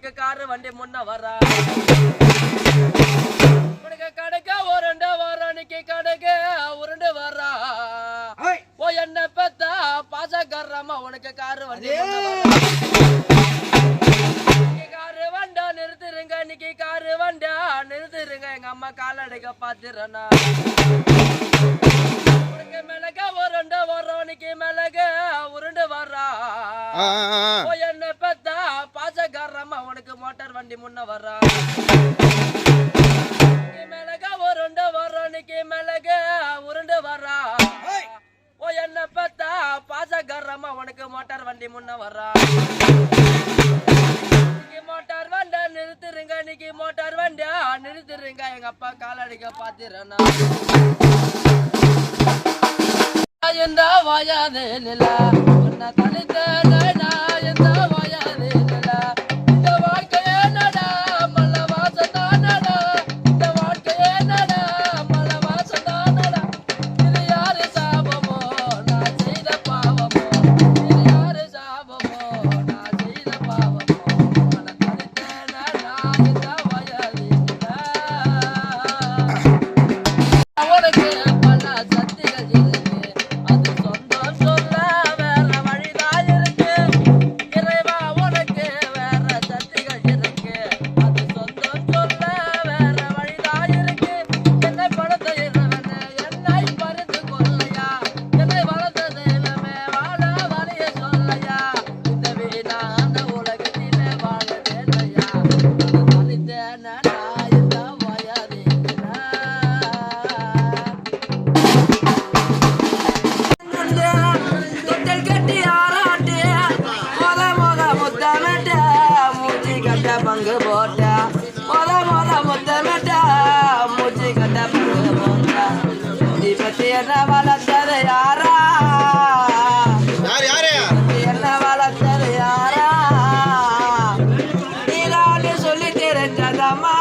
Car வண்டி முன்ன வரா. உனக்கு கடைக்க உருண்டு வரானிக்கு கடைக்க உருண்டு வரா. ஓ என்ன பெத்த பாசக்காரமா உனக்கு காரு வண்டி வரா. காரு வண்டா நிறுத்துருங்க இன்னைக்கு காரு வண்டா நிறுத்துருங்க எங்க அம்மா காலடைக்க பாத்துறனா உனக்கு மிளக உருண்டு வரோனிக்கு மிளக உருண்டு வரா. ஓ என்ன பெத்தா பாசக்காரமா உனக்கு மோட்டார் வண்டி முன்ன வரா நீ மிளக உருண்டு வரோனிக்கு மிளக உருண்டு வரா ஓ என்ன பெத்தா பாசக்காரமா உனக்கு மோட்டார் வண்டி முன்ன வரா இன்னைக்கு மோட்டார் வண்ட நிறுத்துருங்க இன்னைக்கு மோட்டார் வண்ட. நிறுத்துருங்க எங்க அப்பா காலடிக்க பாத்துறேன்னா இந்த வாயாதே நில உன்னை தனித்த பங்கு போட்ட. மொத மொத முத்தமிட்ட மூச்சு கட்ட பங்கு போட்ட. நீ பத்தி என்ன வளர்த்தது யாரா? நீ என்ன வளர்த்தது யாரா? நீதான்னு சொல்லி தெரிஞ்சதம்மா.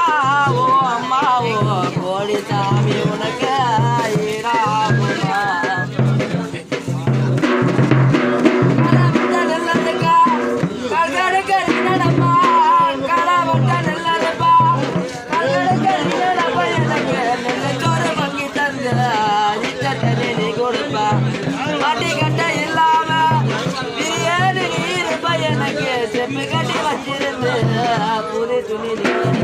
ছেলে মেয়েরা পরে চলে যায়